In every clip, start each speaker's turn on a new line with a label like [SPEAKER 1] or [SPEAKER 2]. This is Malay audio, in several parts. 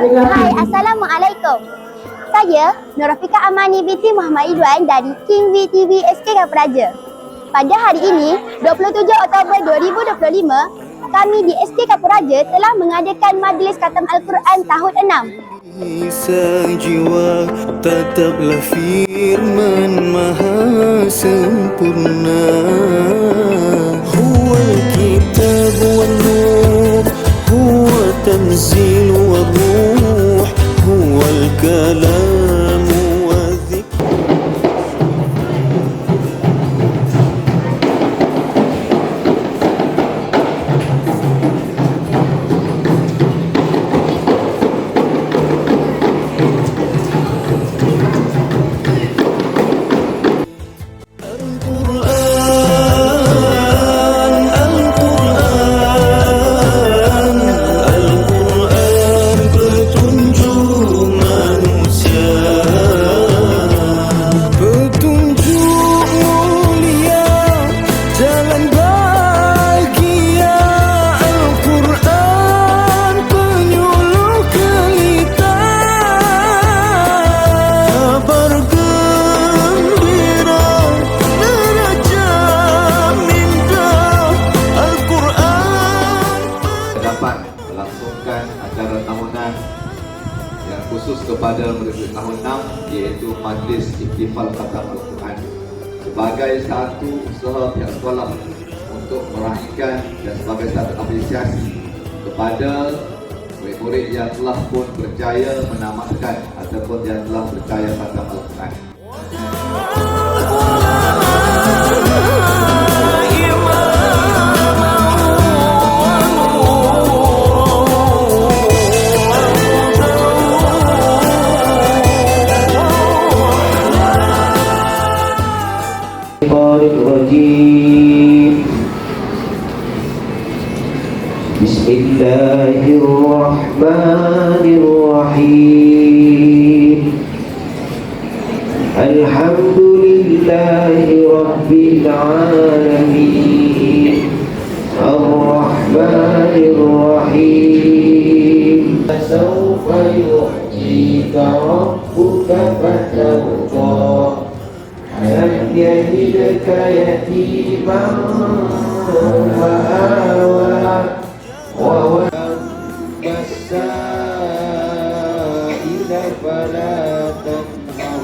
[SPEAKER 1] Hai, Assalamualaikum. Saya Nurafika Amani binti Muhammad Idwan dari King VTV SK Kaparaja. Pada hari ini, 27 Oktober 2025, kami di SK Kaparaja telah mengadakan Majlis Khatam Al-Quran tahun 6.
[SPEAKER 2] Sang jiwa tetaplah firman maha sempurna
[SPEAKER 3] dapat melangsungkan acara tahunan yang khusus kepada murid tahun 6 iaitu Majlis Iktifal Khatam Al-Quran sebagai satu usaha pihak sekolah untuk meraihkan dan sebagai satu apresiasi kepada murid-murid yang telah pun berjaya menamatkan ataupun yang telah berjaya khatam Al-Quran.
[SPEAKER 4] الرجيم بسم الله الرحمن الرحيم الحمد لله رب العالمين الرحمن الرحيم سوف يعطيك ربك فترضى ألم يجدك يتيما فآوى ووهب السائل فلا تنهر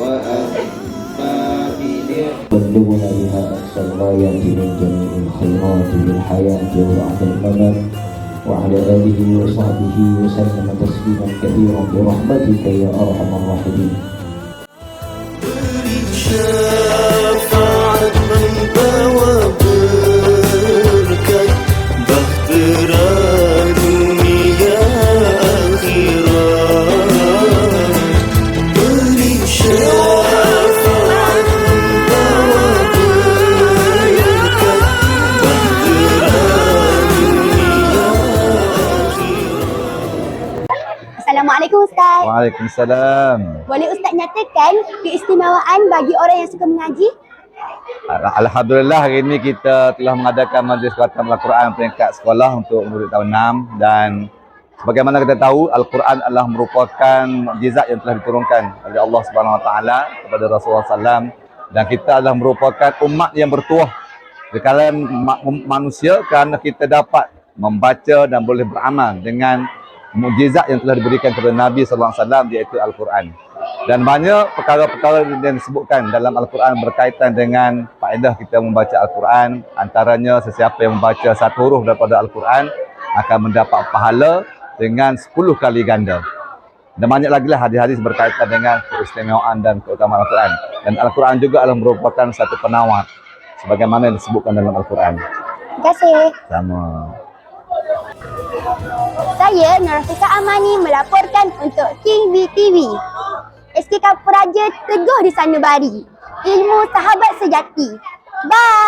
[SPEAKER 4] وأما بنعمة
[SPEAKER 5] بلغنا بها أقصى الغايات من جميع الخيرات في الحياة وبعد الممات وعلى آله وصحبه وسلم تسليما كثيرا برحمتك يا أرحم الراحمين.
[SPEAKER 2] Yeah.
[SPEAKER 1] Assalamualaikum Ustaz.
[SPEAKER 6] Waalaikumsalam.
[SPEAKER 1] Boleh Ustaz nyatakan keistimewaan bagi orang yang suka mengaji?
[SPEAKER 6] Al- Alhamdulillah hari ini kita telah mengadakan majlis khatam Al-Quran peringkat sekolah untuk murid tahun 6 dan sebagaimana kita tahu Al-Quran adalah merupakan mukjizat yang telah diturunkan oleh Allah Subhanahu Wa Taala kepada Rasulullah SAW dan kita adalah merupakan umat yang bertuah di kalangan ma- manusia kerana kita dapat membaca dan boleh beramal dengan mukjizat yang telah diberikan kepada Nabi sallallahu alaihi wasallam iaitu Al-Quran. Dan banyak perkara-perkara yang disebutkan dalam Al-Quran berkaitan dengan faedah kita membaca Al-Quran. Antaranya sesiapa yang membaca satu huruf daripada Al-Quran akan mendapat pahala dengan 10 kali ganda. Dan banyak lagi lah hadis-hadis berkaitan dengan keistimewaan dan keutamaan Al-Quran. Dan Al-Quran juga adalah merupakan satu penawar sebagaimana yang disebutkan dalam Al-Quran.
[SPEAKER 1] Terima kasih.
[SPEAKER 6] Sama.
[SPEAKER 1] Saya Nurafika Amani melaporkan untuk King VTV. SK Kapuraja teguh di sanubari. Ilmu sahabat sejati. Bye.